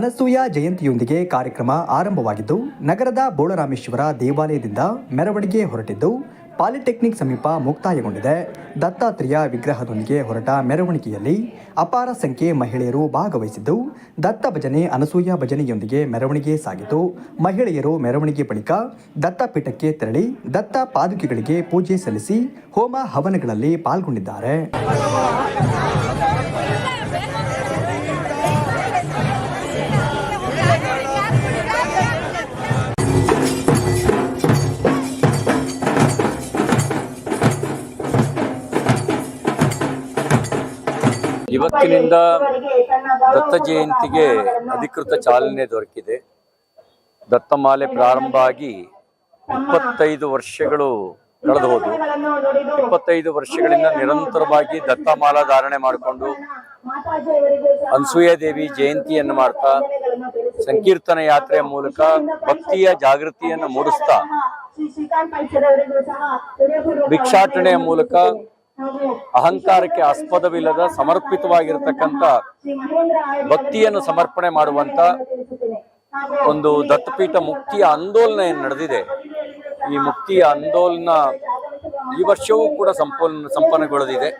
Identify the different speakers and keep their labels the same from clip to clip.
Speaker 1: ಅನಸೂಯ ಜಯಂತಿಯೊಂದಿಗೆ ಕಾರ್ಯಕ್ರಮ ಆರಂಭವಾಗಿದ್ದು, ನಗರದ ಬೋಳರಾಮೇಶ್ವರ ದೇವಾಲಯದಿಂದ ಮೆರವಣಿಗೆ ಹೊರಟಿದ್ದು, ಪಾಲಿಟೆಕ್ನಿಕ್ ಸಮೀಪ ಮುಕ್ತಾಯಗೊಂಡಿದೆ. ದತ್ತಾತ್ರೇಯ ವಿಗ್ರಹದೊಂದಿಗೆ ಹೊರಟ ಮೆರವಣಿಗೆಯಲ್ಲಿ ಅಪಾರ ಸಂಖ್ಯೆ ಮಹಿಳೆಯರು ಭಾಗವಹಿಸಿದ್ದು, ದತ್ತ ಭಜನೆ ಅನಸೂಯ ಭಜನೆಯೊಂದಿಗೆ ಮೆರವಣಿಗೆ ಸಾಗಿತು ಮಹಿಳೆಯರು ಮೆರವಣಿಗೆ ಬಳಿಕ ದತ್ತಪೀಠಕ್ಕೆ ತೆರಳಿ ದತ್ತ ಪಾದುಕೆಗಳಿಗೆ ಪೂಜೆ ಸಲ್ಲಿಸಿ ಹೋಮ ಹವನಗಳಲ್ಲಿ ಪಾಲ್ಗೊಂಡಿದ್ದಾರೆ.
Speaker 2: ಇವತ್ತಿನಿಂದ ದತ್ತ ಜಯಂತಿಗೆ ಅಧಿಕೃತ ಚಾಲನೆ ದೊರಕಿದೆ. ದತ್ತಮಾಲೆ ಪ್ರಾರಂಭ ಆಗಿ ಇಪ್ಪತ್ತೈದು ವರ್ಷಗಳು ಕಳೆದು ಹೋದವು ಇಪ್ಪತ್ತೈದು ವರ್ಷಗಳಿಂದ ನಿರಂತರವಾಗಿ ದತ್ತಮಾಲಾ ಧಾರಣೆ ಮಾಡಿಕೊಂಡು ಅನ್ಸೂಯ ದೇವಿ ಜಯಂತಿಯನ್ನು ಮಾಡ್ತಾ ಸಂಕೀರ್ತನ ಯಾತ್ರೆಯ ಮೂಲಕ ಭಕ್ತಿಯ ಜಾಗೃತಿಯನ್ನು ಮೂಡಿಸ್ತಾ ಭಿಕ್ಷಾಟನೆಯ ಮೂಲಕ ಅಹಂಕಾರಕ್ಕೆ ಆಸ್ಪದವಿಲ್ಲದ, ಸಮರ್ಪಿತವಾಗಿರ್ತಕ್ಕಂಥ ಭಕ್ತಿಯನ್ನು ಸಮರ್ಪಣೆ ಮಾಡುವಂತ ಒಂದು ದತ್ತಪೀಠ ಮುಕ್ತಿಯ ಆಂದೋಲನ ಏನು ನಡೆದಿದೆ. ಈ ಮುಕ್ತಿಯ ಆಂದೋಲನ ಈ ವರ್ಷವೂ ಕೂಡ ಸಂಪೂರ್ಣ ಸಂಪನ್ನಗೊಳ್ಳದಿದೆ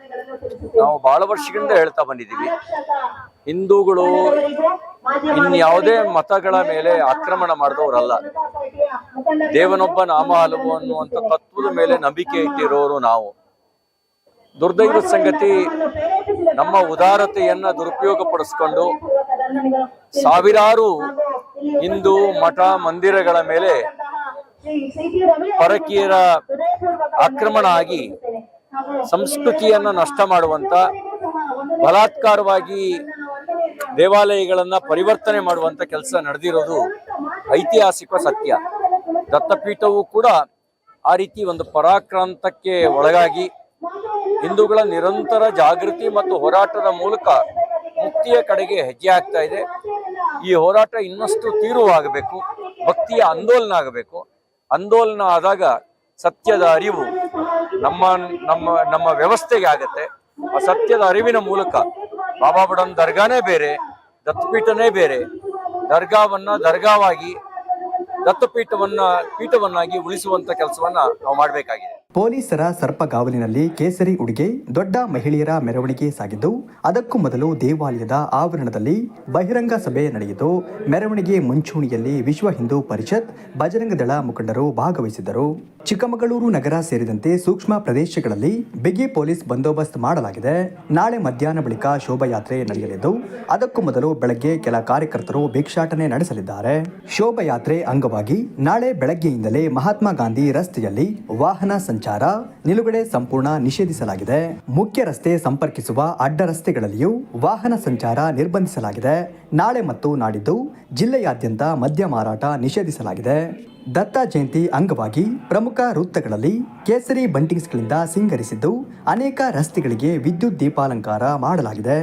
Speaker 2: ನಾವು ಬಹಳ ವರ್ಷಗಳಿಂದ ಹೇಳ್ತಾ ಬಂದಿದ್ದೀವಿ. ಹಿಂದೂಗಳು ಇನ್ಯಾವುದೇ ಮತಗಳ ಮೇಲೆ ಆಕ್ರಮಣ ಮಾಡಿದವರಲ್ಲ. ದೇವನೊಬ್ಬ ನಾಮ ಹಲವು ಅನ್ನುವಂಥ ತತ್ವದ ಮೇಲೆ ನಂಬಿಕೆ ಇಟ್ಟಿರೋರು ನಾವು. ದುರ್ದೈವ ಸಂಗತಿ ನಮ್ಮ ಉದಾರತೆಯನ್ನ ದುರುಪಯೋಗ ಪಡಿಸ್ಕೊಂಡು ಸಾವಿರಾರು ಹಿಂದೂ ಮಠ ಮಂದಿರಗಳ ಮೇಲೆ ಪರಕೀಯರ ಆಕ್ರಮಣ ಆಗಿ ಸಂಸ್ಕೃತಿಯನ್ನ ನಷ್ಟ ಮಾಡುವಂತ ಬಲಾತ್ಕಾರವಾಗಿ ದೇವಾಲಯಗಳನ್ನ ಪರಿವರ್ತನೆ ಮಾಡುವಂತ ಕೆಲಸ ನಡೆದಿರೋದು ಐತಿಹಾಸಿಕ ಸತ್ಯ. ದತ್ತಪೀಠವು ಕೂಡ ಆ ರೀತಿ ಒಂದು ಪರಾಕ್ರಾಂತಕ್ಕೆ ಒಳಗಾಗಿ ಹಿಂದೂಗಳ ನಿರಂತರ ಜಾಗೃತಿ ಮತ್ತು ಹೋರಾಟದ ಮೂಲಕ ಮುಕ್ತಿಯ ಕಡೆಗೆ ಹೆಜ್ಜೆ ಆಗ್ತಾ ಇದೆ. ಈ ಹೋರಾಟ ಇನ್ನಷ್ಟು ತೀವ್ರವಾಗಬೇಕು, ಭಕ್ತಿಯ ಆಂದೋಲನ ಆಗಬೇಕು. ಆಂದೋಲನ ಆದಾಗ ಸತ್ಯದ ಅರಿವು ನಮ್ಮ ನಮ್ಮ ನಮ್ಮ ವ್ಯವಸ್ಥೆಗೆ ಆಗತ್ತೆ. ಆ ಸತ್ಯದ ಅರಿವಿನ ಮೂಲಕ ಬಾಬಾ ಬುಡನ್ ದರ್ಗಾನೇ ಬೇರೆ, ದತ್ತಪೀಠನೇ ಬೇರೆ. ದರ್ಗಾವನ್ನ ದರ್ಗಾವಾಗಿ, ದತ್ತಪೀಠವನ್ನ ಪೀಠವನ್ನಾಗಿ ಉಳಿಸುವಂತ ಕೆಲಸವನ್ನ ನಾವು ಮಾಡಬೇಕಾಗಿದೆ.
Speaker 1: ಪೊಲೀಸರ ಸರ್ಪಗಾವಲಿನಲ್ಲಿ ಕೇಸರಿ ಉಡುಗೆ, ದೊಡ್ಡ ಮಹಿಳೆಯರ ಮೆರವಣಿಗೆ ಸಾಗಿದ್ದು, ಅದಕ್ಕೂ ಮೊದಲು ದೇವಾಲಯದ ಆವರಣದಲ್ಲಿ ಬಹಿರಂಗ ಸಭೆ ನಡೆಯಿತು. ಮೆರವಣಿಗೆ ಮುಂಚೂಣಿಯಲ್ಲಿ ವಿಶ್ವ ಹಿಂದೂ ಪರಿಷತ್, ಬಜರಂಗ ದಳ ಮುಖಂಡರು ಭಾಗವಹಿಸಿದ್ದರು. ಚಿಕ್ಕಮಗಳೂರು ನಗರ ಸೇರಿದಂತೆ ಸೂಕ್ಷ್ಮ ಪ್ರದೇಶಗಳಲ್ಲಿ ಬಿಗಿ ಪೊಲೀಸ್ ಬಂದೋಬಸ್ತ್ ಮಾಡಲಾಗಿದೆ. ನಾಳೆ ಮಧ್ಯಾಹ್ನ ಬಳಿಕ ಶೋಭಾಯಾತ್ರೆ ನಡೆಯಲಿದ್ದು, ಅದಕ್ಕೂ ಮೊದಲು ಬೆಳಗ್ಗೆ ಕೆಲ ಕಾರ್ಯಕರ್ತರು ಭಿಕ್ಷಾಟನೆ ನಡೆಸಲಿದ್ದಾರೆ. ಶೋಭಾಯಾತ್ರೆ ಅಂಗವಾಗಿ ನಾಳೆ ಬೆಳಗ್ಗೆಯಿಂದಲೇ ಮಹಾತ್ಮ ಗಾಂಧಿ ರಸ್ತೆಯಲ್ಲಿ ವಾಹನ ಸಂಚಾರ ನಿಲುಗಡೆ ಸಂಪೂರ್ಣ ನಿಷೇಧಿಸಲಾಗಿದೆ. ಮುಖ್ಯ ರಸ್ತೆ ಸಂಪರ್ಕಿಸುವ ಅಡ್ಡ ರಸ್ತೆಗಳಲ್ಲಿಯೂ ವಾಹನ ಸಂಚಾರ ನಿರ್ಬಂಧಿಸಲಾಗಿದೆ. ನಾಳೆ ಮತ್ತು ನಾಡಿದ್ದು ಜಿಲ್ಲೆಯಾದ್ಯಂತ ಮದ್ಯ ಮಾರಾಟ ನಿಷೇಧಿಸಲಾಗಿದೆ. ದತ್ತ ಜಯಂತಿ ಅಂಗವಾಗಿ ಪ್ರಮುಖ ವೃತ್ತಗಳಲ್ಲಿ ಕೇಸರಿ ಬಂಟಿಂಗ್ಸ್ಗಳಿಂದ ಸಿಂಗರಿಸಿದ್ದು ಅನೇಕ ರಸ್ತೆಗಳಿಗೆ ವಿದ್ಯುತ್ ದೀಪಾಲಂಕಾರ ಮಾಡಲಾಗಿದೆ.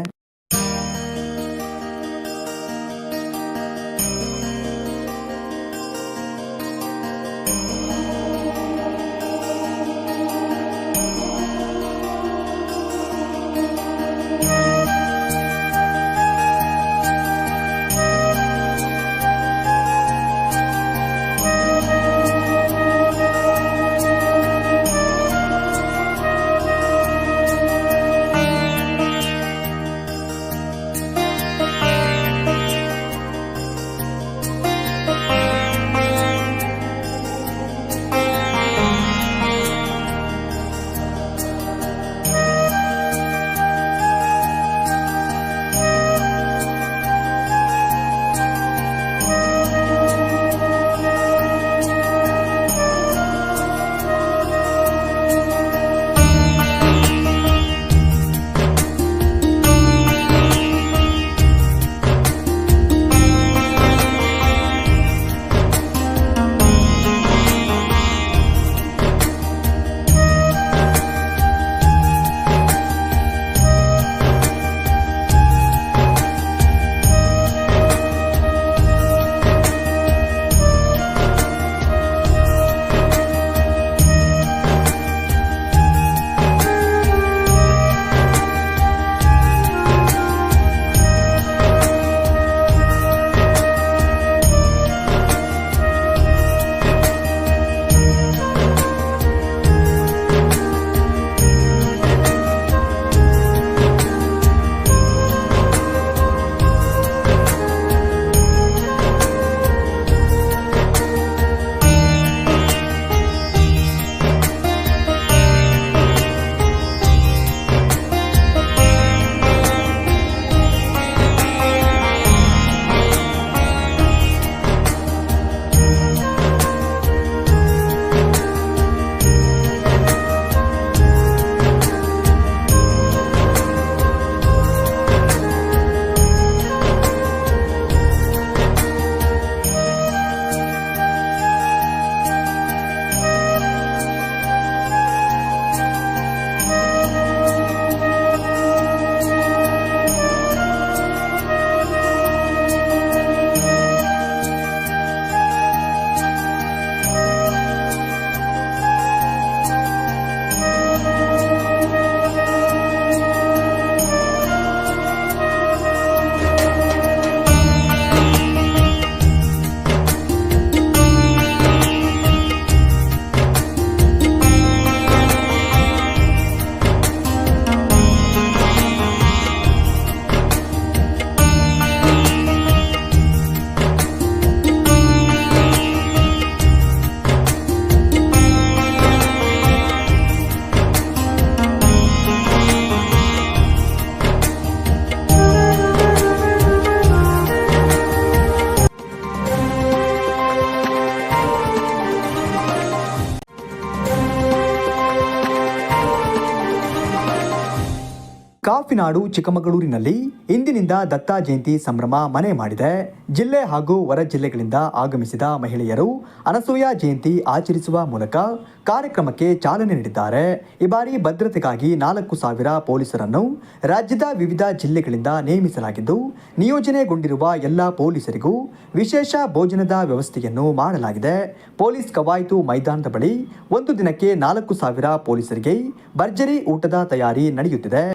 Speaker 1: ಕಾಫಿನಾಡು ಚಿಕ್ಕಮಗಳೂರಿನಲ್ಲಿ ಇಂದಿನಿಂದ ದತ್ತ ಜಯಂತಿ ಸಂಭ್ರಮ ಮನೆ ಮಾಡಿದೆ. ಜಿಲ್ಲೆ ಹಾಗೂ ಹೊರ ಜಿಲ್ಲೆಗಳಿಂದ ಆಗಮಿಸಿದ ಮಹಿಳೆಯರು ಅನಸೂಯ ಜಯಂತಿ ಆಚರಿಸುವ ಮೂಲಕ ಕಾರ್ಯಕ್ರಮಕ್ಕೆ ಚಾಲನೆ ನೀಡಿದ್ದಾರೆ. ಈ ಬಾರಿ ಭದ್ರತೆಗಾಗಿ ನಾಲ್ಕು ಸಾವಿರ ಪೊಲೀಸರನ್ನು ರಾಜ್ಯದ ವಿವಿಧ ಜಿಲ್ಲೆಗಳಿಂದ ನೇಮಿಸಲಾಗಿದ್ದು, ನಿಯೋಜನೆಗೊಂಡಿರುವ ಎಲ್ಲ ಪೊಲೀಸರಿಗೂ ವಿಶೇಷ ಭೋಜನದ ವ್ಯವಸ್ಥೆಯನ್ನು ಮಾಡಲಾಗಿದೆ. ಪೊಲೀಸ್ ಕವಾಯತು ಮೈದಾನದ ಬಳಿ ಒಂದು ದಿನಕ್ಕೆ ನಾಲ್ಕು ಸಾವಿರ ಪೊಲೀಸರಿಗೆ ಭರ್ಜರಿ ಊಟದ ತಯಾರಿ ನಡೆಯುತ್ತಿದೆ.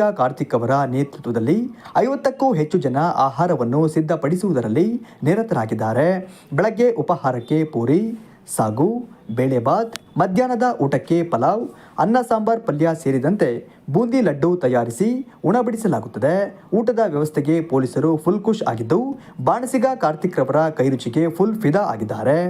Speaker 1: ಬಾಣಸಿಗ ಕಾರ್ತಿಕ್ ಅವರ ನೇತೃತ್ವದಲ್ಲಿ ಐವತ್ತಕ್ಕೂ ಹೆಚ್ಚು ಜನ ಆಹಾರವನ್ನು ಸಿದ್ಧಪಡಿಸುವುದರಲ್ಲಿ ನಿರತರಾಗಿದ್ದಾರೆ. ಬೆಳಗ್ಗೆ ಉಪಹಾರಕ್ಕೆ ಪೂರಿ, ಸಾಗು ಬೇಳೆಬಾತ್ ಮಧ್ಯಾಹ್ನದ ಊಟಕ್ಕೆ ಪಲಾವ್, ಅನ್ನ ಸಾಂಬಾರ್ ಪಲ್ಯ ಸೇರಿದಂತೆ ಬೂಂದಿ ಲಡ್ಡು ತಯಾರಿಸಿ ಉಣಬಡಿಸಲಾಗುತ್ತದೆ. ಊಟದ ವ್ಯವಸ್ಥೆಗೆ ಪೊಲೀಸರು ಫುಲ್ ಖುಷ್ ಆಗಿದ್ದು, ಬಾಣಸಿಗ ಕಾರ್ತಿಕ್ ರವರ ಕೈರುಚಿಗೆ ಫುಲ್ ಫಿದಾ ಆಗಿದ್ದಾರೆ.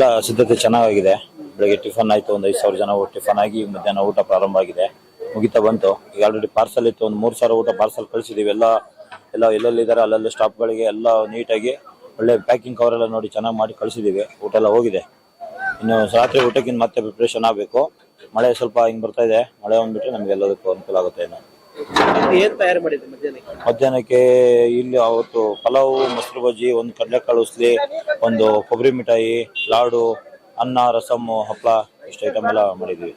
Speaker 3: ಎಲ್ಲ ಸಿದ್ಧತೆ ಚೆನ್ನಾಗಿದೆ ಬೆಳಗ್ಗೆ ಟಿಫನ್ ಆಯ್ತು, ಒಂದು ಐದು ಸಾವಿರ ಜನ ಟಿಫನ್ ಆಗಿ ಮಧ್ಯಾಹ್ನ ಊಟ ಪ್ರಾರಂಭ ಆಗಿದೆ. ಮುಗಿತಾ ಬಂತು. ಈಗ ಆಲ್ರೆಡಿ ಪಾರ್ಸಲ್ ಇತ್ತು, ಒಂದು ಮೂರು ಸಾವಿರ ಊಟ ಪಾರ್ಸಲ್ ಕಳಿಸಿದೀವಿ. ಎಲ್ಲ ಎಲ್ಲ ಎಲ್ಲೆಲ್ಲಿದ್ದಾರೆ, ಅಲ್ಲೆಲ್ಲ ಸ್ಟಾಪ್ಗಳಿಗೆ ಎಲ್ಲ ನೀಟಾಗಿ ಒಳ್ಳೆ ಪ್ಯಾಕಿಂಗ್ ಕವರ್ ಎಲ್ಲ ನೋಡಿ ಚೆನ್ನಾಗಿ ಮಾಡಿ ಕಳಿಸಿದ್ದೀವಿ ಊಟ ಎಲ್ಲ ಹೋಗಿದೆ. ಇನ್ನು ರಾತ್ರಿ ಊಟಕ್ಕಿಂತ ಮತ್ತೆ ಪ್ರಿಪ್ರೇಷನ್ ಆಗಬೇಕು. ಮಳೆ ಸ್ವಲ್ಪ ಹಿಂಗೆ ಬರ್ತಾ ಇದೆ. ಮಳೆ ಬಂದ್ಬಿಟ್ರೆ ನಮ್ಗೆ ಎಲ್ಲದಕ್ಕೂ ಅನುಕೂಲ ಆಗುತ್ತೆ ಇನ್ನು.
Speaker 4: ಏನ್ ತಯಾರು ಮಾಡಿದ್ರಿ ಮಧ್ಯಾಹ್ನಕ್ಕೆ?
Speaker 3: ಇಲ್ಲಿ ಅವತ್ತು ಪಲಾವು, ಮೊಸರು ಬಜ್ಜಿ, ಒಂದು ಕಡಲೆಕಾಳು ಉಸ್ಲಿ, ಒಂದು ಕೊಬ್ಬರಿ ಮಿಠಾಯಿ, ಲಾಡು, ಅನ್ನ ರಸಮ್ ಹಪ್ಪಳ ಇಷ್ಟು ಐಟಮ್ ಎಲ್ಲ ಮಾಡಿದ್ವಿ.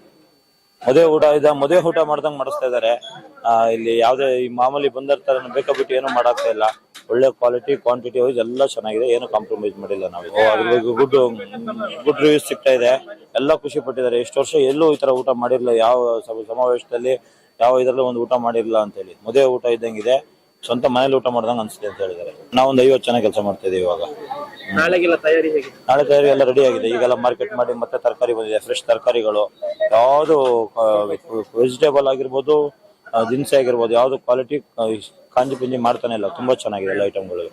Speaker 3: ಮದುವೆ ಊಟ ಇದೆ, ಮದುವೆ ಊಟ ಮಾಡ್ದಂಗೆ ಮಾಡಿಸ್ತಾ ಇದ್ದಾರೆ ಇಲ್ಲಿ ಯಾವುದೇ ಈ ಮಾಮೂಲಿ ಬಂದಿರ್ತಾರೆ ಬೇಕಾಬಿಟ್ಟು ಏನು ಮಾಡಾಕ್ತಾ ಇಲ್ಲ. ಒಳ್ಳೆ ಕ್ವಾಲಿಟಿ ಕ್ವಾಂಟಿಟಿ ವೈಸ್ ಎಲ್ಲ ಚೆನ್ನಾಗಿದೆ. ಏನು ಕಾಂಪ್ರಮೈಸ್ ಮಾಡಿಲ್ಲ ನಾವು. ಅದ್ರ ಬಗ್ಗೆ ಗುಡ್ ಗುಡ್ ರಿವ್ಯೂಸ್ ಸಿಗ್ತಾ ಇದೆ. ಎಲ್ಲ ಖುಷಿ ಪಟ್ಟಿದ್ದಾರೆ. ಎಷ್ಟು ವರ್ಷ ಎಲ್ಲೂ ಈ ತರ ಊಟ ಮಾಡಿರ್ಲಿಲ್ಲ. ಯಾವ ಸಮ- ಸಮಾವೇಶದಲ್ಲಿ ಯಾವ ಇದ್ರಲ್ಲೂ ಒಂದು ಊಟ ಮಾಡಿರ್ಲಿಲ್ಲ ಅಂತ ಹೇಳಿ. ಮದುವೆ ಊಟ ಇದ್ದಂಗಿದೆ. ಸ್ವಂತ ಮನೇಲಿ ಊಟ ಮಾಡ್ದಂಗೆ ಅನ್ಸುತ್ತೆ ಅಂತ ಹೇಳಿದ್ದಾರೆ. ಒಂದು ಐವತ್ತು ಜನ ಕೆಲಸ ಮಾಡ್ತಾ ಇದೀವಿ ಇವಾಗ
Speaker 4: ನಾಳೆಗೆಲ್ಲ ತಯಾರಿ ಹೇಗೆ
Speaker 3: ನಾಳೆ ತಯಾರಿ ಎಲ್ಲ ರೆಡಿ ಆಗಿದೆ. ಈಗೆಲ್ಲ ಮಾರ್ಕೆಟ್ ಮಾಡಿ ಮತ್ತೆ ತರಕಾರಿ ಬಂದಿದೆ. ಫ್ರೆಶ್ ತರಕಾರಿಗಳು ಯಾವುದು ವೆಜಿಟೇಬಲ್ ಆಗಿರ್ಬೋದು ದಿನಸಿ ಆಗಿರ್ಬೋದು ಯಾವ್ದು ಕ್ವಾಲಿಟಿ ಕಾಂಜಿ ಪಿಂಜಿ ಮಾಡ್ತಾನೆ ಇಲ್ಲ. ತುಂಬಾ ಚೆನ್ನಾಗಿದೆ ಎಲ್ಲ ಐಟಮ್ಗಳು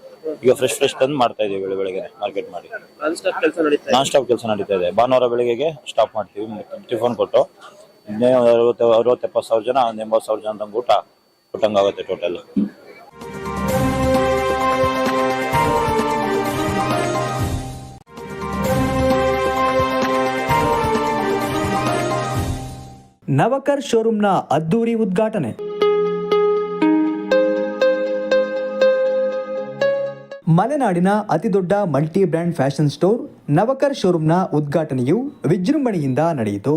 Speaker 3: ಈಗ ಫ್ರೆಶ್ ಫ್ರೆಶ್ ತಂದು ಮಾಡ್ತಾ ಇದೀವಿ ಬೆಳೆ ಬೆಳಗ್ಗೆ ಮಾರ್ಕೆಟ್ ಮಾಡಿ.
Speaker 4: ನಾನ್ ಸ್ಟಾಪ್ ಕೆಲಸ ನಡೀತಾ ಇದೆ.
Speaker 3: ನಾನ್ ಸ್ಟಾಪ್ ಕೆಲಸ ನಡೀತಾ ಇದೆ. ಭಾನುವಾರ ಬೆಳಿಗ್ಗೆಗೆ ಸ್ಟಾಪ್ ಮಾಡ್ತೀವಿ. ಟಿಫನ್ ಕೊಟ್ಟು. ಒಂದು ಅರವತ್ತು ಅರವತ್ತು ಸಾವಿರ ಜನ, ಒಂದು ಎಂಬತ್ತು ಸಾವಿರ ಜನ ತಂಗ ಊಟ ಕೊಟ್ಟಂಗಾಗುತ್ತೆ ಟೋಟಲ್
Speaker 1: ನವಕರ್ ಶೋರೂಮ್ನ ಅದ್ದೂರಿ ಉದ್ಘಾಟನೆ. ಮಲೆನಾಡಿನ ಅತಿದೊಡ್ಡ multi brand fashion store Navkar ಶೋರೂಮ್ನ ಉದ್ಘಾಟನೆಯು ವಿಜೃಂಭಣೆಯಿಂದ ನಡೆಯಿತು.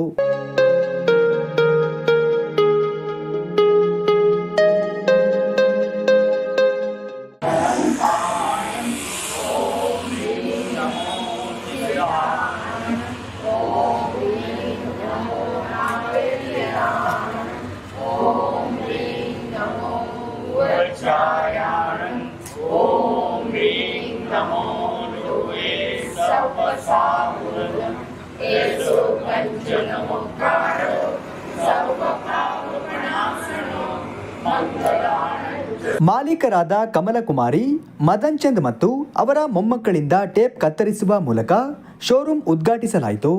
Speaker 1: ಮಾಲೀಕರಾದ ಕಮಲಕುಮಾರಿ ಮದನ್ ಚಂದ್ ಮತ್ತು ಅವರ ಮೊಮ್ಮಕ್ಕಳಿಂದ ಟೇಪ್ ಕತ್ತರಿಸುವ ಮೂಲಕ ಶೋರೂಮ್ ಉದ್ಘಾಟಿಸಲಾಯಿತು.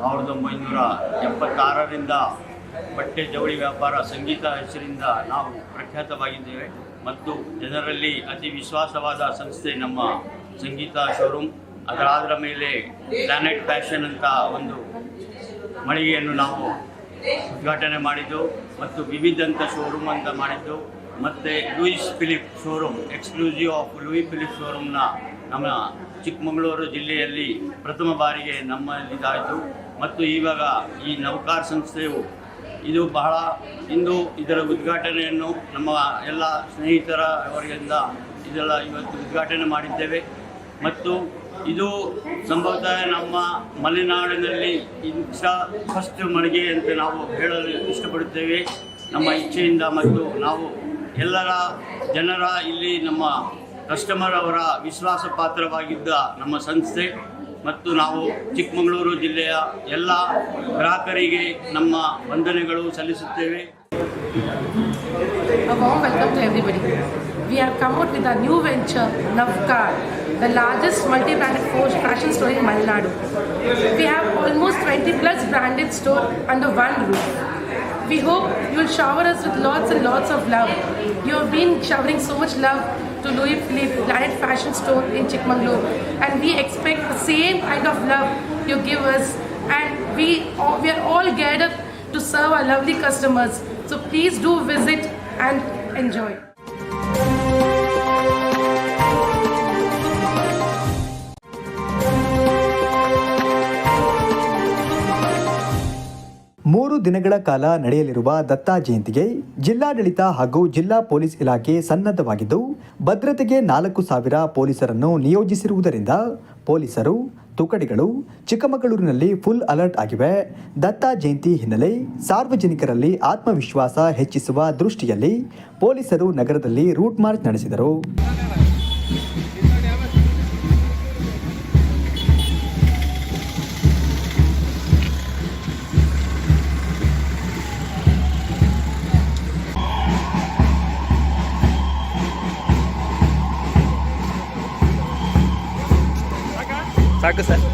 Speaker 5: ಸಾವಿರದ ಒಂಬೈನೂರ ಎಪ್ಪತ್ತಾರರಿಂದ ಬಟ್ಟೆ ಜವಳಿ ವ್ಯಾಪಾರ ಸಂಗೀತ ಹೆಸರಿಂದ ನಾವು ಪ್ರಖ್ಯಾತವಾಗಿದ್ದೇವೆ ಮತ್ತು ಜನರಲ್ಲಿ ಅತಿ ವಿಶ್ವಾಸವಾದ ಸಂಸ್ಥೆ ನಮ್ಮ ಸಂಗೀತ ಶೋರೂಮ್. ಅದರಾದರ ಮೇಲೆ ಪ್ಲಾನೆಟ್ ಫ್ಯಾಷನ್ ಅಂತ ಒಂದು ಮಳಿಗೆಯನ್ನು ನಾವು ಉದ್ಘಾಟನೆ ಮಾಡಿದ್ದು ಮತ್ತು ವಿವಿಧಂತ ಶೋರೂಮ್ ಅಂತ ಮಾಡಿದ್ದು. ಮತ್ತು Louis Philippe showroom, exclusive of Louis Philippe ಶೋರೂಮ್ನ ನಮ್ಮ ಚಿಕ್ಕಮಗಳೂರು ಜಿಲ್ಲೆಯಲ್ಲಿ ಪ್ರಥಮ ಬಾರಿಗೆ ನಮ್ಮಲ್ಲಿದ್ದಾಯಿತು ಮತ್ತು ಇವಾಗ ಈ ನೌಕಾರ್ ಸಂಸ್ಥೆಯು ಇದು ಬಹಳ ಇಂದು ಇದರ ಉದ್ಘಾಟನೆಯನ್ನು ನಮ್ಮ ಎಲ್ಲ ಸ್ನೇಹಿತರ ಅವರಿಂದ ಇದೆಲ್ಲ ಇವತ್ತು ಉದ್ಘಾಟನೆ ಮಾಡಿದ್ದೇವೆ. ಮತ್ತು ಇದು ಸಂಭವತಃ ನಮ್ಮ ಮಲೆನಾಡಿನಲ್ಲಿ ಇಂಥ ಫಸ್ಟ್ ಮಳಿಗೆ ಅಂತ ನಾವು ಹೇಳಲು ಇಷ್ಟಪಡುತ್ತೇವೆ. ನಮ್ಮ ಇಚ್ಛೆಯಿಂದ ಮತ್ತು ನಾವು ಎಲ್ಲರ ಜನರ ಇಲ್ಲಿ ನಮ್ಮ ಕಸ್ಟಮರ್ ಅವರ ವಿಶ್ವಾಸ ಪಾತ್ರವಾಗಿದ್ದ ನಮ್ಮ ಸಂಸ್ಥೆ. ಮತ್ತು ನಾವು ಚಿಕ್ಕಮಗಳೂರು ಜಿಲ್ಲೆಯ ಎಲ್ಲ ಗ್ರಾಹಕರಿಗೆ ನಮ್ಮ ವಂದನೆಗಳು ಸಲ್ಲಿಸುತ್ತೇವೆ.
Speaker 6: We have come out with our new venture, Navkar, the largest multi-branded fashion store in Malnadu. We have almost 20 plus branded store under one roof. We hope you will shower us with lots and lots of love. You have been showering so much love to Louis Philippe Planet Fashion Store in Chikmagalur, and we expect the same kind of love you give us. And we we are all gathered to serve our lovely customers. So please do visit and enjoy.
Speaker 1: ಮೂರು ದಿನಗಳ ಕಾಲ ನಡೆಯಲಿರುವ ದತ್ತಾ ಜಯಂತಿಗೆ ಜಿಲ್ಲಾಡಳಿತ ಹಾಗೂ ಜಿಲ್ಲಾ police ಇಲಾಖೆ ಸನ್ನದ್ಧವಾಗಿದ್ದು, ಭದ್ರತೆಗೆ ನಾಲ್ಕು ಸಾವಿರ ಪೊಲೀಸರನ್ನು ನಿಯೋಜಿಸಿರುವುದರಿಂದ ಪೊಲೀಸರು, ತುಕಡಿಗಳು, ಚಿಕ್ಕಮಗಳೂರಿನಲ್ಲಿ ಫುಲ್ ಅಲರ್ಟ್ ಆಗಿವೆ. ದತ್ತಾ ಜಯಂತಿ ಹಿನ್ನೆಲೆ ಸಾರ್ವಜನಿಕರಲ್ಲಿ ಆತ್ಮವಿಶ್ವಾಸ ಹೆಚ್ಚಿಸುವ ದೃಷ್ಟಿಯಲ್ಲಿ ಪೊಲೀಸರು ನಗರದಲ್ಲಿ ರೂಟ್ ಮಾರ್ಚ್ ನಡೆಸಿದರು.
Speaker 4: సాకు సార్.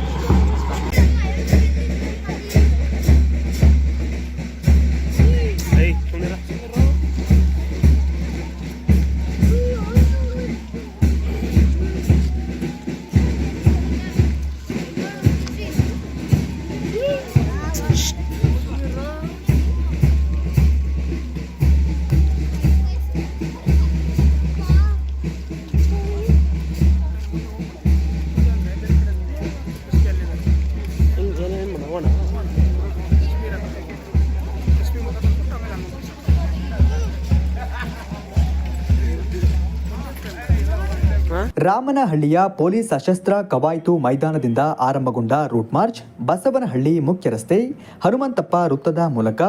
Speaker 1: ರಾಮನಹಳ್ಳಿಯ ಪೊಲೀಸ್ ಸಶಸ್ತ್ರ ಕವಾಯಿತು ಮೈದಾನದಿಂದ ಆರಂಭಗೊಂಡ ರೂಟ್ ಮಾರ್ಚ್, ಬಸವನಹಳ್ಳಿ ಮುಖ್ಯ ರಸ್ತೆ, ಹನುಮಂತಪ್ಪ ವೃತ್ತದ ಮೂಲಕ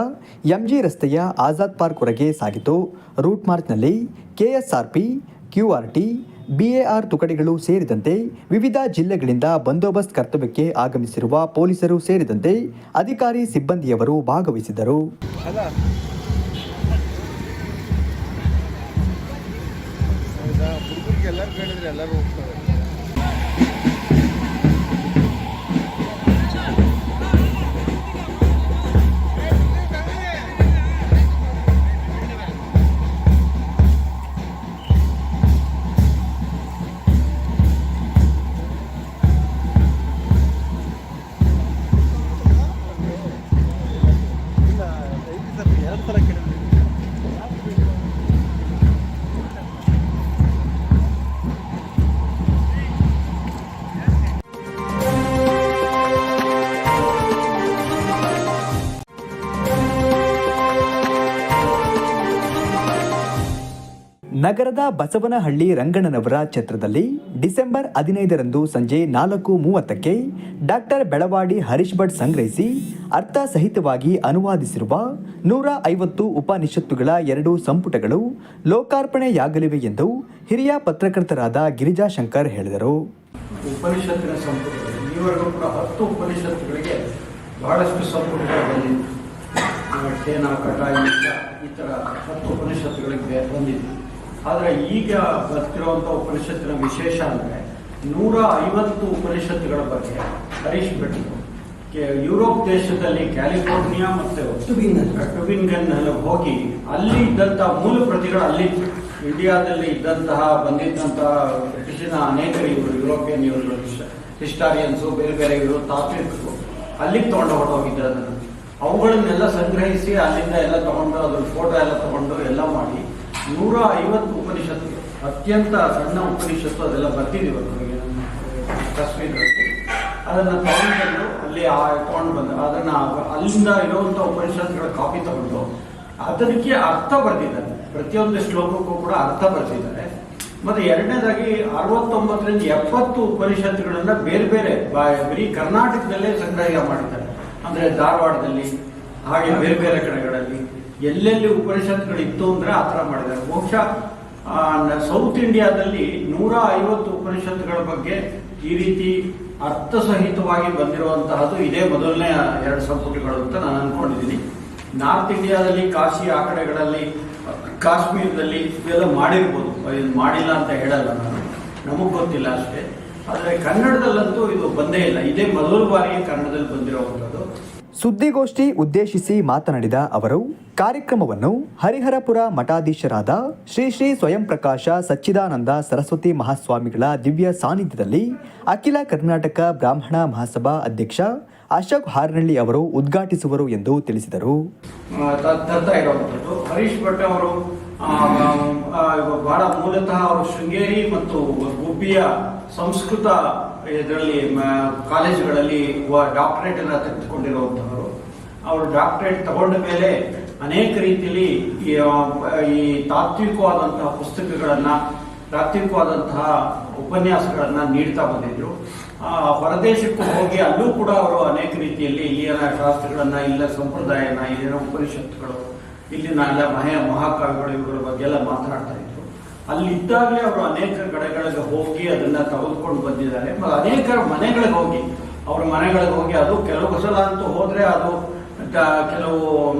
Speaker 1: ಎಂಜಿ ರಸ್ತೆಯ ಆಜಾದ್ ಪಾರ್ಕ್ ವರೆಗೆ ಸಾಗಿತು. ರೂಟ್ ಮಾರ್ಚ್ನಲ್ಲಿ ಕೆಎಸ್ಆರ್ಪಿ, ಕ್ಯೂಆರ್ಟಿ, ಬಿಎಆರ್ ತುಕಡಿಗಳು ಸೇರಿದಂತೆ ವಿವಿಧ ಜಿಲ್ಲೆಗಳಿಂದ ಬಂದೋಬಸ್ತ್ ಕರ್ತವ್ಯಕ್ಕೆ ಆಗಮಿಸಿರುವ ಪೊಲೀಸರು ಸೇರಿದಂತೆ ಅಧಿಕಾರಿ ಸಿಬ್ಬಂದಿಯವರು ಭಾಗವಹಿಸಿದ್ದರು ನಗರದ ಬಸವನಹಳ್ಳಿ ರಂಗಣ್ಣನವರ ಛತ್ರದಲ್ಲಿ ಡಿಸೆಂಬರ್ ಹದಿನೈದರಂದು ಸಂಜೆ ನಾಲ್ಕು ಮೂವತ್ತಕ್ಕೆ ಡಾಕ್ಟರ್ ಬೆಳವಾಡಿ ಹರೀಶ್ ಭಟ್ ಸಂಗ್ರಹಿಸಿ ಅರ್ಥ ಸಹಿತವಾಗಿ ಅನುವಾದಿಸಿರುವ ನೂರ ಐವತ್ತು ಉಪನಿಷತ್ತುಗಳ ಎರಡು ಸಂಪುಟಗಳು ಲೋಕಾರ್ಪಣೆಯಾಗಲಿವೆ ಎಂದು ಹಿರಿಯ ಪತ್ರಕರ್ತರಾದ ಗಿರಿಜಾ ಶಂಕರ್ ಹೇಳಿದರು.
Speaker 7: ಉಪನಿಷತ್ತಿನ ಸಂಪುಟಗಳು ಹತ್ತು ಉಪನಿಷತ್ತುಗಳಿಗೆ ಬಹಳಷ್ಟು ಸಂಪುಟಗಳು ಈ ಥರ ಹತ್ತು ಉಪನಿಷತ್ತುಗಳಿಗೆ ಬಂದಿದೆ ಆದರೆ ಈಗ ಬರ್ತಿರುವಂಥ ಉಪನಿಷತ್ತಿನ ವಿಶೇಷ ಅಂದರೆ ನೂರ ಐವತ್ತು ಉಪನಿಷತ್ತುಗಳ ಬಗ್ಗೆ ಹರೀಶ್ ಭಟ್ ಕೆ- ಯುರೋಪ್ ದೇಶದಲ್ಲಿ ಕ್ಯಾಲಿಫೋರ್ನಿಯಾ ಮತ್ತು ಟುಬಿನ್ಗನ್ನಲ್ಲಿ ಹೋಗಿ ಅಲ್ಲಿ ಇದ್ದಂತಹ ಮೂಲ ಪ್ರತಿಗಳು ಅಲ್ಲಿ ಇಂಡಿಯಾದಲ್ಲಿ ಇದ್ದಂತಹ ಬಂದಿದ್ದಂತಹ ಬ್ರಿಟಿಷಿನ ಅನೇಕ ಇವರು ಯುರೋಪಿಯನ್ ಇವರು ಹಿಸ್ಟಾರಿಯನ್ಸು ಬೇರೆ ಬೇರೆ ಇವರು ತಾತ್ವಿಕರು ಅಲ್ಲಿಗೆ ತಗೊಂಡು ಹೊರಟೋಗಿದ್ದಾರೆ. ಅದನ್ನು ಅವುಗಳನ್ನೆಲ್ಲ ಸಂಗ್ರಹಿಸಿ ಅಲ್ಲಿಂದ ಎಲ್ಲ ತಗೊಂಡು ಅದ್ರ ಫೋಟೋ ಎಲ್ಲ ತಗೊಂಡು ಎಲ್ಲ ಮಾಡಿ ನೂರ ಐವತ್ತು ಉಪನಿಷತ್ತು, ಅತ್ಯಂತ ಸಣ್ಣ ಉಪನಿಷತ್ತು ಅದೆಲ್ಲ ಬರ್ತಿದ್ದೀವಿ ನಮಗೆ. ಕಶ್ಮೀರದಲ್ಲಿ ಅದನ್ನ ತಗೊಂಡು ಅಲ್ಲಿ ತಗೊಂಡು ಬಂದ ಅದನ್ನ ಅಲ್ಲಿಂದ ಇರುವಂತ ಉಪನಿಷತ್ತುಗಳ ಕಾಪಿ ತಗೊಂಡು, ಅದಕ್ಕೆ ಅರ್ಥ ಬರ್ತಿದ್ದಾರೆ ಪ್ರತಿಯೊಂದು ಶ್ಲೋಕಕ್ಕೂ ಕೂಡ ಅರ್ಥ ಬರ್ತಿದ್ದಾರೆ ಮತ್ತೆ ಎರಡನೇದಾಗಿ ಅರವತ್ತೊಂಬತ್ತರಿಂದ ಎಪ್ಪತ್ತು ಉಪನಿಷತ್ತುಗಳನ್ನ ಬೇರೆ ಬೇರೆ ಬರೀ ಕರ್ನಾಟಕದಲ್ಲೇ ಸಂಗ್ರಹ ಮಾಡಿದ್ದಾರೆ. ಅಂದ್ರೆ ಧಾರವಾಡದಲ್ಲಿ, ಹಾಗೆ ಬೇರೆ ಬೇರೆ ಕಡೆಗಳಲ್ಲಿ. ಎಲ್ಲೆಲ್ಲಿ ಉಪನಿಷತ್ಗಳು ಇತ್ತು ಅಂದ್ರೆ ಆ ಥರ ಮಾಡಿದ್ದಾರೆ. ಬಹುಶಃ ಸೌತ್ ಇಂಡಿಯಾದಲ್ಲಿ ನೂರ ಐವತ್ತು ಉಪನಿಷತ್ಗಳ ಬಗ್ಗೆ ಈ ರೀತಿ ಅರ್ಥಸಹಿತವಾಗಿ ಬಂದಿರುವಂತಹದ್ದು ಇದೇ ಮೊದಲನೇ ಎರಡು ಸಂಪುಟಗಳು ಅಂತ ನಾನು ಅನ್ಕೊಂಡಿದ್ದೀನಿ. ನಾರ್ತ್ ಇಂಡಿಯಾದಲ್ಲಿ ಕಾಶಿ ಆ ಕಡೆಗಳಲ್ಲಿ, ಕಾಶ್ಮೀರದಲ್ಲಿ ಇವೆಲ್ಲ ಮಾಡಿರ್ಬೋದು. ಇದು ಮಾಡಿಲ್ಲ ಅಂತ ಹೇಳಲ್ಲ ನಾನು. ನಮಗೆ ಗೊತ್ತಿಲ್ಲ ಅಷ್ಟೇ. ಆದರೆ ಕನ್ನಡದಲ್ಲಂತೂ ಇದು ಬಂದೇ ಇಲ್ಲ. ಇದೇ ಮೊದಲ ಬಾರಿಗೆ ಕನ್ನಡದಲ್ಲಿ ಬಂದಿರುವಂಥದ್ದು
Speaker 1: ಸುದ್ದಿಗೋಷ್ಠಿ ಉದ್ದೇಶಿಸಿ ಮಾತನಾಡಿದ ಅವರು, ಕಾರ್ಯಕ್ರಮವನ್ನು ಹರಿಹರಪುರ ಮಠಾಧೀಶರಾದ ಶ್ರೀ ಶ್ರೀ ಸ್ವಯಂ ಪ್ರಕಾಶ ಸಚ್ಚಿದಾನಂದ ಸರಸ್ವತಿ ಮಹಾಸ್ವಾಮಿಗಳ ದಿವ್ಯ ಸಾನ್ನಿಧ್ಯದಲ್ಲಿ ಅಖಿಲ ಕರ್ನಾಟಕ ಬ್ರಾಹ್ಮಣ ಮಹಾಸಭಾ ಅಧ್ಯಕ್ಷ ಅಶೋಕ್ ಹಾರ್ನಳ್ಳಿ ಅವರು ಉದ್ಘಾಟಿಸುವರು ಎಂದು ತಿಳಿಸಿದರು.
Speaker 7: ಹರೀಶ್ ಭಟ್ ಅವರು ಬಹಳ ಮೂಲತಃ ಅವರು ಶೃಂಗೇರಿ ಮತ್ತು ಗುಬ್ಬಿಯ ಸಂಸ್ಕೃತ ಇದರಲ್ಲಿ ಕಾಲೇಜುಗಳಲ್ಲಿ ಡಾಕ್ಟರೇಟ್ ಅನ್ನ ತೆಗೆದುಕೊಂಡಿರುವಂತಹವರು ಅವರು ಡಾಕ್ಟರೇಟ್ ತಗೊಂಡ ಮೇಲೆ ಅನೇಕ ರೀತಿಯಲ್ಲಿ ಈ, ತಾತ್ವಿಕವಾದಂತಹ ಪುಸ್ತಕಗಳನ್ನ ತಾತ್ವಿಕವಾದಂತಹ ಉಪನ್ಯಾಸಗಳನ್ನ ನೀಡ್ತಾ ಬಂದಿದ್ರು. ಹೊರದೇಶಕ್ಕೂ ಹೋಗಿ ಅಲ್ಲೂ ಕೂಡ ಅವರು ಅನೇಕ ರೀತಿಯಲ್ಲಿ ಇಲ್ಲಿನ ಶಾಸ್ತ್ರಗಳನ್ನ ಇಲ್ಲ ಸಂಪ್ರದಾಯನ ಇಲ್ಲಿನ ಉಪನಿಷತ್ತುಗಳು ಇಲ್ಲಿನ ಎಲ್ಲ ಮಹೆ ಮಹಾಕಾವ್ಯಗಳು ಇವುಗಳ ಬಗ್ಗೆ ಎಲ್ಲ ಮಾತನಾಡ್ತಾ ಇದ್ರು. ಅಲ್ಲಿ ಇದ್ದಾಗಲೇ ಅವರು ಅನೇಕ ಕಡೆಗಳಿಗೆ ಹೋಗಿ ಅದನ್ನ ತೆಗೆದುಕೊಂಡು ಬಂದಿದ್ದಾರೆ. ಮತ್ತು ಅನೇಕ ಮನೆಗಳಿಗೆ ಹೋಗಿ ಅವ್ರ ಮನೆಗಳಿಗೆ ಹೋಗಿ ಅದು ಕೆಲವು ಸಲ ಅಂತೂ ಹೋದ್ರೆ ಅದು ಕೆಲವು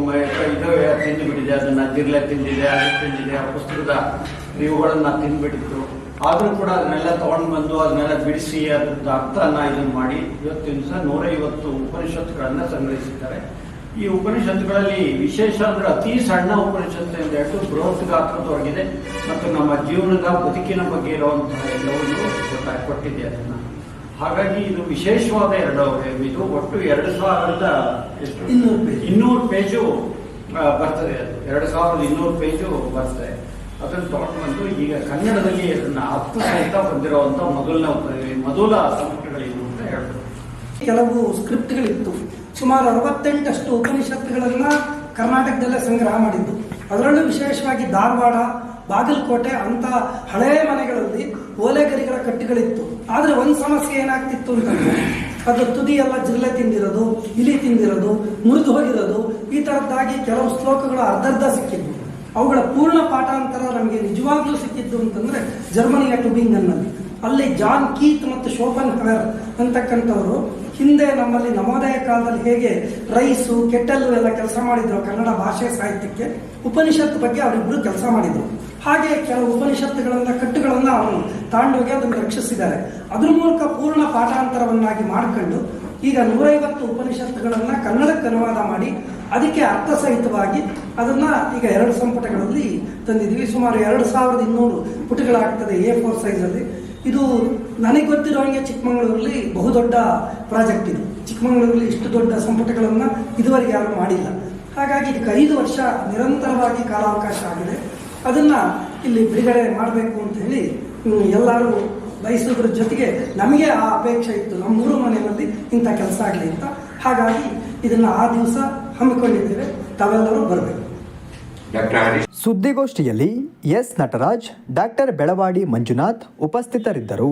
Speaker 7: ಇದಾವೆ ತಿಂದುಬಿಟ್ಟಿದೆ ತಿಂದು ಬಿಟ್ಟಿದೆ ಅದನ್ನ ಜಿರ್ಲೆ ತಿಂದಿದೆ, ಅದು ತಿಂದಿದೆ, ಆ ಪುಸ್ತಕದ ಇವುಗಳನ್ನ ತಿಂದ್ಬಿಟ್ಟಿತ್ತು ಆದ್ರೂ ಕೂಡ ಅದನ್ನೆಲ್ಲ ತಗೊಂಡ್ ಬಂದು ಅದನ್ನೆಲ್ಲ ಬಿಡಿಸಿ ಅದ್ರದ್ದು ಅರ್ಥನ ಇದನ್ನ ಮಾಡಿ ಇವತ್ತಿನ ದಿವಸ ನೂರೈವತ್ತು ಉಪನಿಷತ್ತುಗಳನ್ನು ಸಂಗ್ರಹಿಸಿದ್ದಾರೆ. ಈ ಉಪನಿಷತ್ತುಗಳಲ್ಲಿ ವಿಶೇಷ ಅಂದ್ರೆ ಅತಿ ಸಣ್ಣ ಉಪನಿಷತ್ತಿಂದ ಹೇಳ್ತು ಬೃಹತ್ ಗಾತ್ರದವರೆಗಿದೆ. ಮತ್ತು ನಮ್ಮ ಜೀವನದ ಬದುಕಿನ ಬಗ್ಗೆ ಇರುವಂತಹ ಎಲ್ಲವನ್ನು ಕೊಟ್ಟಿದೆ ಅದನ್ನ. ಹಾಗಾಗಿ ಇದು ವಿಶೇಷವಾದ ಎರಡು ಇದು ಒಟ್ಟು ಎರಡು ಸಾವಿರದ ಎಷ್ಟು?
Speaker 8: ಇನ್ನೂರು ಪೇಜು
Speaker 7: ಬರ್ತದೆ ಅದು. ಎರಡು ಸಾವಿರದ ಇನ್ನೂರು ಪೇಜು ಬರ್ತದೆ. ಅದನ್ನು ತಗೊಂಡು ಬಂದು ಈಗ ಕನ್ನಡದಲ್ಲಿ ಅದನ್ನ ಹತ್ತು ಸಹಿತ ಬಂದಿರುವಂತ ಮೊದಲನೇ ಮೊದಲ ಸಂಪುಟಗಳಿವು ಅಂತ ಹೇಳ್ಬೋದು.
Speaker 8: ಕೆಲವು ಸ್ಕ್ರಿಪ್ಟ್ಗಳಿತ್ತು. ಸುಮಾರು ಅರವತ್ತೆಂಟಷ್ಟು ಉಪನಿಷತ್ತುಗಳನ್ನ ಕರ್ನಾಟಕದಲ್ಲೇ ಸಂಗ್ರಹ ಮಾಡಿದ್ದು. ಅದರಲ್ಲೂ ವಿಶೇಷವಾಗಿ ಧಾರವಾಡ ಬಾಗಲಕೋಟೆ ಅಂತ ಹಳೆ ಮನೆಗಳಲ್ಲಿ ಕಟ್ಟುಗಳಿತ್ತು. ಆದ್ರೆ ಒಂದು ಸಮಸ್ಯೆ ಏನಾಗ್ತಿತ್ತು ಅಂತಂದ್ರೆ ಅದು ತುದಿ ಎಲ್ಲ ಜಿರಲೆ ತಿಂದಿರೋದು, ಇಲಿ ತಿಂದಿರೋದು, ಮುರಿದು ಹೋಗಿರೋದು, ಈ ತರದ್ದಾಗಿ ಕೆಲವು ಶ್ಲೋಕಗಳು ಅರ್ಧರ್ಧ ಸಿಕ್ಕಿದ್ವು. ಅವುಗಳ ಪೂರ್ಣ ಪಾಠಾಂತರ ನಮಗೆ ನಿಜವಾಗ್ಲೂ ಸಿಕ್ಕಿದ್ದು ಅಂತಂದ್ರೆ, ಜರ್ಮನಿಯ ಟುಬಿಂಗನ್ನಲ್ಲಿ ಅಲ್ಲಿ ಜಾನ್ ಕೀತ್ ಮತ್ತು ಶೋಭನ್ ಹವೆರ್ ಅಂತಕ್ಕಂಥವರು, ಹಿಂದೆ ನಮ್ಮಲ್ಲಿ ನವೋದಯ ಕಾಲದಲ್ಲಿ ಹೇಗೆ ರೈಸು ಕೆಟ್ಟಲ್ಲು ಎಲ್ಲ ಕೆಲಸ ಮಾಡಿದ್ರು ಕನ್ನಡ ಭಾಷೆ ಸಾಹಿತ್ಯಕ್ಕೆ ಉಪನಿಷತ್ ಬಗ್ಗೆ ಅವರಿಬ್ರು ಕೆಲಸ ಮಾಡಿದ್ರು. ಹಾಗೆ ಕೆಲವು ಉಪನಿಷತ್ತುಗಳನ್ನ, ಕಟ್ಟುಗಳನ್ನ ಅವನು ತಾಂಡೋಗಿ ಅದನ್ನು ರಕ್ಷಿಸಿದ್ದಾರೆ. ಅದ್ರ ಮೂಲಕ ಪೂರ್ಣ ಪಾಠಾಂತರವನ್ನಾಗಿ ಮಾಡಿಕೊಂಡು ಈಗ ನೂರೈವತ್ತು ಉಪನಿಷತ್ತುಗಳನ್ನ ಕನ್ನಡಕ್ಕೆ ಅನುವಾದ ಮಾಡಿ ಅದಕ್ಕೆ ಅರ್ಥಸಹಿತವಾಗಿ ಅದನ್ನ ಈಗ ಎರಡು ಸಂಪುಟಗಳಲ್ಲಿ ತಂದಿದ್ದೀವಿ. ಸುಮಾರು ಎರಡು ಸಾವಿರದ ಇನ್ನೂರು ಪುಟಗಳಾಗ್ತದೆ ಎ ಫೋರ್ ಸೈಜಲ್ಲಿ ಇದು ನನಗೆ ಗೊತ್ತಿರೋ ಹಾಗೆ ಚಿಕ್ಕಮಗಳೂರಲ್ಲಿ ಬಹುದೊಡ್ಡ ಪ್ರಾಜೆಕ್ಟ್ ಇದು. ಚಿಕ್ಕಮಗಳೂರಲ್ಲಿ ಇಷ್ಟು ದೊಡ್ಡ ಸಂಪುಟಗಳನ್ನ ಇದುವರೆಗೆ ಯಾರು ಮಾಡಿಲ್ಲ. ಹಾಗಾಗಿ ಇದಕ್ಕೆ ಐದು ವರ್ಷ ನಿರಂತರವಾಗಿ ಕಾಲಾವಕಾಶ ಆಗಿದೆ. ಅದನ್ನ ಇಲ್ಲಿ ಬಿಡುಗಡೆ ಮಾಡಬೇಕು ಅಂತ ಹೇಳಿ ಎಲ್ಲರೂ ಬಯಸೋದ್ರ ಜೊತೆಗೆ ನಮಗೆ ಆ ಅಪೇಕ್ಷೆ ಇತ್ತು. ನಮ್ಮ ಮೂರು ಮನೆಯಲ್ಲಿ ಇಂಥ ಕೆಲಸ ಆಗಲಿ ಅಂತ. ಹಾಗಾಗಿ ಇದನ್ನ ಆ ದಿವಸ ಹಮ್ಮಿಕೊಂಡಿದ್ದೇವೆ. ತಾವೆಲ್ಲರೂ ಬರಬೇಕು.
Speaker 1: ಸುದ್ದಿಗೋಷ್ಠಿಯಲ್ಲಿ ಎಸ್ ನಟರಾಜ್ ಡಾಕ್ಟರ್ ಬೆಳವಾಡಿ ಮಂಜುನಾಥ್ ಉಪಸ್ಥಿತರಿದ್ದರು.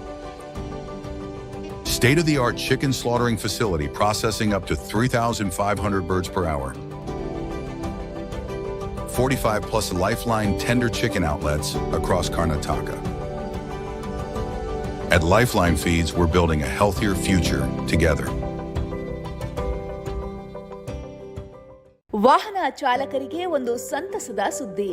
Speaker 9: State of the art chicken slaughtering facility processing up to 3,500 birds per hour. 45 plus lifeline tender chicken outlets across Karnataka. At Lifeline Feeds, we're building a healthier future together.
Speaker 10: ವಾಹನ ಚಾಲಕರಿಗೆ ಒಂದು ಸಂತಸದ ಸುದ್ದಿ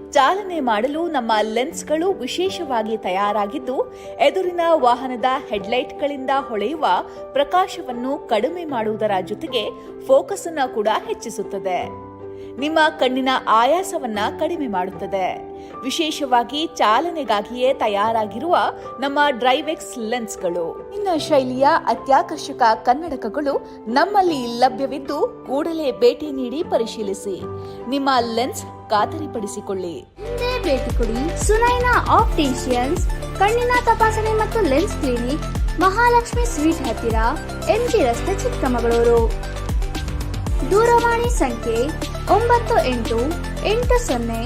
Speaker 10: ಚಾಲನೆ ಮಾಡಲು ನಮ್ಮ ಲೆನ್ಸ್ಗಳು ವಿಶೇಷವಾಗಿ ತಯಾರಾಗಿದ್ದು, ಎದುರಿನ ವಾಹನದ ಹೆಡ್ಲೈಟ್ಗಳಿಂದ ಹೊಳೆಯುವ ಪ್ರಕಾಶವನ್ನು ಕಡಿಮೆ ಮಾಡುವುದರ ಜೊತೆಗೆ ಫೋಕಸ್ ಅನ್ನು ಕೂಡ ಹೆಚ್ಚಿಸುತ್ತದೆ. ನಿಮ್ಮ ಕಣ್ಣಿನ ಆಯಾಸವನ್ನ ಕಡಿಮೆ ಮಾಡುತ್ತದೆ. ವಿಶೇಷವಾಗಿ ಚಾಲನೆಗಾಗಿಯೇ ತಯಾರಾಗಿರುವ ನಮ್ಮ ಡ್ರೈವೆಕ್ಸ್ ಲೆನ್ಸ್ಗಳು. ಇನ್ನ ಶೈಲಿಯ ಅತ್ಯಾಕರ್ಷಕ ಕನ್ನಡಕಗಳು ನಮ್ಮಲ್ಲಿ ಲಭ್ಯವಿದ್ದು ಕೂಡಲೇ ಭೇಟಿ ನೀಡಿ ಪರಿಶೀಲಿಸಿ. ನಿಮ್ಮ ಲೆನ್ಸ್ ಖಾತರಿಪಡಿಸಿಕೊಳ್ಳಿ.
Speaker 11: ಭೇಟಿ ಕೊಡಿ ಸುನೈನಾ ಆಪ್ಟಿಷಿಯನ್ಸ್, ಕಣ್ಣಿನ ತಪಾಸಣೆ ಮತ್ತು ಲೆನ್ಸ್ ಕ್ಲಿನಿಕ್, ಮಹಾಲಕ್ಷ್ಮಿ ಸ್ವೀಟ್ ಹತ್ತಿರ ಎಂ ಎಂಜಿ ರಸ್ತೆ ಚಿಕ್ಕಮಗಳೂರು. ದೂರವಾಣಿ ಸಂಖ್ಯೆ ಒಂಬತ್ತು ಎಂಟು ಎಂಟು ಸೊನ್ನೆ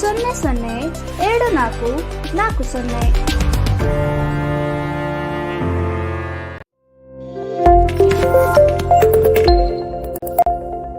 Speaker 11: ಸೊನ್ನೆ ಸೊನ್ನೆ ಎರಡು ನಾಲ್ಕು ನಾಲ್ಕು ಸೊನ್ನೆ.